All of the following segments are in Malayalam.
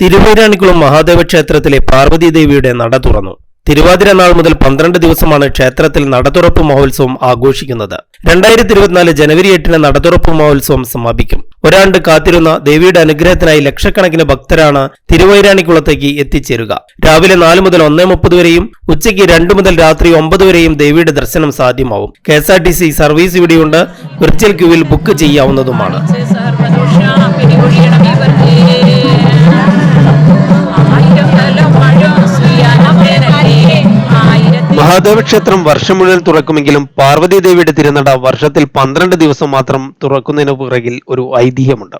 തിരുവൈരാണിക്കുളം മഹാദേവ ക്ഷേത്രത്തിലെ പാർവതീദേവിയുടെ നട തുറന്നു. തിരുവാതിര നാൾ മുതൽ പന്ത്രണ്ട് ദിവസമാണ് ക്ഷേത്രത്തിൽ നടതുറപ്പ് മഹോത്സവം ആഘോഷിക്കുന്നത്. രണ്ടായിരത്തി ഇരുപത്തിനാല് ജനുവരി എട്ടിന് നടതുറപ്പ് മഹോത്സവം സമാപിക്കും. ഒരാണ്ട് കാത്തിരുന്ന ദേവിയുടെ അനുഗ്രഹത്തിനായി ലക്ഷക്കണക്കിന് ഭക്തരാണ് തിരുവൈരാണിക്കുളത്തേക്ക് എത്തിച്ചേരുക. രാവിലെ നാല് മുതൽ ഒന്നേ മുപ്പത് വരെയും ഉച്ചയ്ക്ക് രണ്ട് മുതൽ രാത്രി ഒമ്പത് വരെയും ദേവിയുടെ ദർശനം സാധ്യമാവും. K S R T C service ഇവിടെയുണ്ട്. വിർച്വൽ ക്യൂവിൽ ബുക്ക് ചെയ്യാവുന്നതുമാണ്. മഹാദേവ ക്ഷേത്രം വർഷം മുഴുവൻ തുറക്കുമെങ്കിലും പാർവതി ദേവിയുടെ തിരുനട വർഷത്തിൽ പന്ത്രണ്ട് ദിവസം മാത്രം തുറക്കുന്നതിന് പുറകിൽ ഒരു ഐതിഹ്യമുണ്ട്.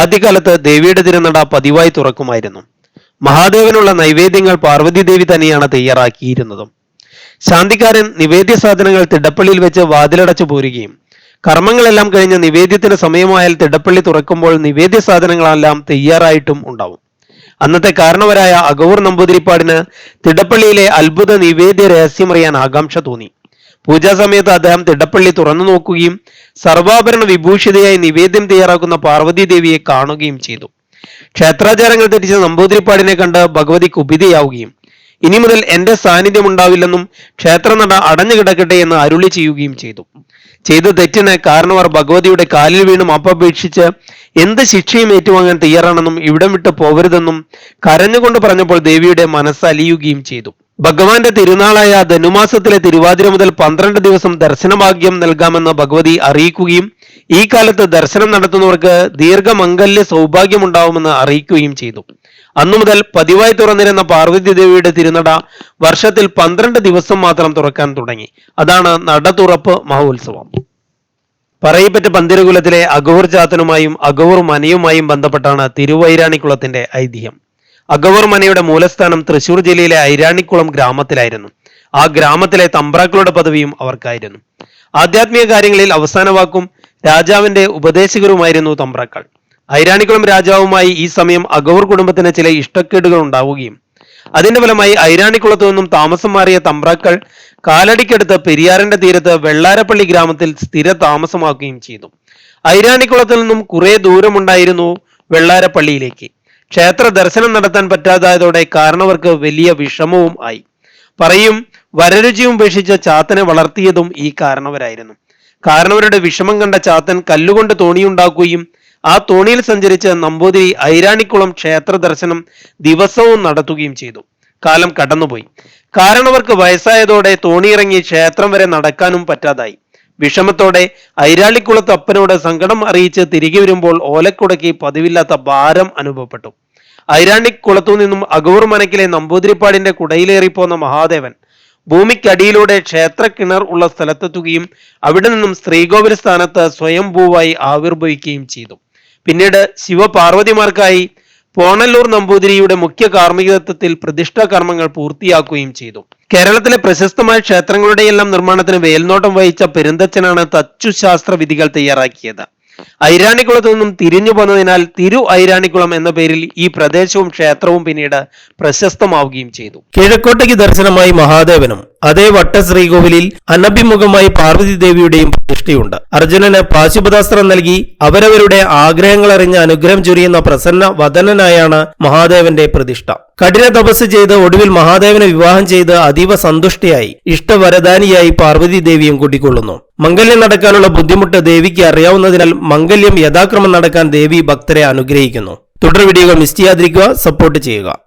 ആദ്യകാലത്ത് ദേവിയുടെ തിരുനട പതിവായി തുറക്കുമായിരുന്നു. മഹാദേവനുള്ള നൈവേദ്യങ്ങൾ പാർവതി ദേവി തന്നെയാണ് തയ്യാറാക്കിയിരുന്നതും. ശാന്തിക്കാരൻ നിവേദ്യ സാധനങ്ങൾ തിടപ്പള്ളിയിൽ വെച്ച് വാതിലടച്ചു പോരുകയും കർമ്മങ്ങളെല്ലാം കഴിഞ്ഞ് നിവേദ്യത്തിന് സമയമായാൽ തിടപ്പള്ളി തുറക്കുമ്പോൾ നിവേദ്യ സാധനങ്ങളെല്ലാം തയ്യാറായിട്ടും ഉണ്ടാവും. അന്നത്തെ കാരണവരായ അഗൗർ നമ്പൂതിരിപ്പാടിന് തിടപ്പള്ളിയിലെ അത്ഭുത നിവേദ്യ രഹസ്യമറിയാൻ ആകാംക്ഷ തോന്നി. പൂജാ സമയത്ത് അദ്ദേഹം തിടപ്പള്ളി തുറന്നു നോക്കുകയും സർവാഭരണ വിഭൂഷിതയായി നിവേദ്യം തയ്യാറാക്കുന്ന പാർവതി ദേവിയെ കാണുകയും ചെയ്തു. ക്ഷേത്രാചാരങ്ങൾ തെറ്റിച്ച നമ്പൂതിരിപ്പാടിനെ കണ്ട് ഭഗവതി കുപിതയാവുകയും ഇനി മുതൽ എന്റെ സാന്നിധ്യം ഉണ്ടാവില്ലെന്നും ക്ഷേത്രനട അടഞ്ഞു കിടക്കട്ടെ എന്ന് അരുളി ചെയ്യുകയും ചെയ്തു. ചെയ്ത തെറ്റിന് കാരണവർ ഭഗവതിയുടെ കാലിൽ വീണ് അപ്പപേക്ഷിച്ച് എന്ത് ശിക്ഷയും ഏറ്റുവാങ്ങാൻ തയ്യാറാണെന്നും ഇവിടം വിട്ട് പോകരുതെന്നും കരഞ്ഞുകൊണ്ട് പറഞ്ഞപ്പോൾ ദേവിയുടെ മനസ്സ് അലിയുകയും ചെയ്തു. ഭഗവാന്റെ തിരുനാളായ ധനുമാസത്തിലെ തിരുവാതിര മുതൽ പന്ത്രണ്ട് ദിവസം ദർശനഭാഗ്യം നൽകാമെന്ന് ഭഗവതി അറിയിക്കുകയും ഈ കാലത്ത് ദർശനം നടത്തുന്നവർക്ക് ദീർഘമംഗല്യ സൗഭാഗ്യമുണ്ടാവുമെന്ന് അറിയിക്കുകയും ചെയ്തു. അന്നു മുതൽ പതിവായി തുറന്നിരുന്ന പാർവതി ദേവിയുടെ തിരുനട വർഷത്തിൽ പന്ത്രണ്ട് ദിവസം മാത്രം തുറക്കാൻ തുടങ്ങി. അതാണ് നട തുറപ്പ് മഹോത്സവം. പറയിപ്പറ്റ പന്തിരകുലത്തിലെ അഗവർ ചാത്തനുമായും അഗവർ മനയുമായും ബന്ധപ്പെട്ടാണ് തിരുവൈരാണിക്കുളത്തിന്റെ ഐതിഹ്യം. അഗവർ മനയുടെ മൂലസ്ഥാനം തൃശൂർ ജില്ലയിലെ ഐരാണിക്കുളം ഗ്രാമത്തിലായിരുന്നു. ആ ഗ്രാമത്തിലെ തമ്പ്രാക്കളുടെ പദവിയും അവർക്കായിരുന്നു. ആധ്യാത്മിക കാര്യങ്ങളിൽ അവസാന വാക്കും രാജാവിന്റെ ഉപദേശകരുമായിരുന്നു തമ്പ്രാക്കൾ. ഐരാണിക്കുളം രാജാവുമായി ഈ സമയം അഗൗർ കുടുംബത്തിന് ചില ഇഷ്ടക്കേടുകൾ ഉണ്ടാവുകയും അതിന്റെ ഫലമായി ഐരാണിക്കുളത്തു നിന്നും താമസം മാറിയ തമ്പ്രാക്കൾ കാലടിക്കടുത്ത് പെരിയാറിന്റെ തീരത്ത് വെള്ളാരപ്പള്ളി ഗ്രാമത്തിൽ സ്ഥിര താമസമാക്കുകയും ചെയ്തു. ഐരാണിക്കുളത്തിൽ നിന്നും കുറെ ദൂരമുണ്ടായിരുന്നു വെള്ളാരപ്പള്ളിയിലേക്ക്. ക്ഷേത്ര ദർശനം നടത്താൻ പറ്റാതായതോടെ കാരണവർക്ക് വലിയ വിഷമവും ആയി. പറയും വരരുചിയും ഉപേക്ഷിച്ച ചാത്തനെ വളർത്തിയതും ഈ കാരണവരായിരുന്നു. കാരണവരുടെ വിഷമം കണ്ട ചാത്തൻ കല്ലുകൊണ്ട് തോണിയുണ്ടാക്കുകയും ആ തോണിയിൽ സഞ്ചരിച്ച് നമ്പൂതിരി ഐരാണിക്കുളം ക്ഷേത്ര ദർശനം ദിവസവും നടത്തുകയും ചെയ്തു. കാലം കടന്നുപോയി. കാരണവർക്ക് വയസ്സായതോടെ തോണിയിറങ്ങി ക്ഷേത്രം വരെ നടക്കാനും പറ്റാതായി. വിഷമത്തോടെ ഐരാളിക്കുളത്ത് അപ്പനോട് സങ്കടം അറിയിച്ച് തിരികെ വരുമ്പോൾ ഓലക്കുടയ്ക്ക് പതിവില്ലാത്ത ഭാരം അനുഭവപ്പെട്ടു. ഐരാണിക്കുളത്തു നിന്നും അഗൂർ മനക്കിലെ നമ്പൂതിരിപ്പാടിന്റെ കുടയിലേറിപ്പോന്ന മഹാദേവൻ ഭൂമിക്കടിയിലൂടെ ക്ഷേത്ര കിണർ ഉള്ള സ്ഥലത്തെത്തുകയും അവിടെ നിന്നും ശ്രീകോവിൽ സ്ഥാനത്ത് സ്വയംഭൂവായി ആവിർഭവിക്കുകയും ചെയ്തു. പിന്നീട് ശിവപാർവതിമാർക്കായി പോണല്ലൂർ നമ്പൂതിരിയുടെ മുഖ്യ കാർമ്മികത്വത്തിൽ പ്രതിഷ്ഠാ കർമ്മങ്ങൾ പൂർത്തിയാക്കുകയും ചെയ്തു. കേരളത്തിലെ പ്രശസ്തമായ ക്ഷേത്രങ്ങളുടെയെല്ലാം നിർമ്മാണത്തിന് വേൽനോട്ടം വഹിച്ച പെരുന്തച്ചനാണ് തച്ചുശാസ്ത്ര വിധികൾ തയ്യാറാക്കിയത്. ഐരാണിക്കുളത്തു നിന്നും തിരിഞ്ഞു പോന്നതിനാൽ തിരു ഐരാണിക്കുളം എന്ന പേരിൽ ഈ പ്രദേശവും ക്ഷേത്രവും പിന്നീട് പ്രശസ്തമാവുകയും ചെയ്തു. കിഴക്കോട്ടയ്ക്ക് ദർശനമായി മഹാദേവനും അതേ വട്ട ശ്രീകോവിലിൽ അനഭിമുഖമായി പാർവതി ദേവിയുടെയും പ്രതിഷ്ഠയുണ്ട്. അർജുനന് പാശുപതാസ്ത്രം നൽകി അവരവരുടെ ആഗ്രഹങ്ങൾ അറിഞ്ഞ് അനുഗ്രഹം ചൊരിയുന്ന പ്രസന്ന വദനനായാണ് മഹാദേവന്റെ പ്രതിഷ്ഠ. കഠിന തപസ് ചെയ്ത് ഒടുവിൽ മഹാദേവനെ വിവാഹം ചെയ്ത് അതീവ സന്തുഷ്ടയായി. ഇഷ്ടവരദാനിയായി പാർവതി ദേവിയും കൂട്ടിക്കൊള്ളുന്നു. മംഗല്യം നടക്കാനുള്ള ബുദ്ധിമുട്ട് ദേവിക്ക് അറിയാവുന്നതിനാൽ മംഗല്യം യഥാക്രമം നടക്കാൻ ദേവി ഭക്തരെ അനുഗ്രഹിക്കുന്നു. തുടർ വീഡിയോകൾ മിസ് ചെയ്യാതിരിക്കുക സപ്പോർട്ട് ചെയ്യുക.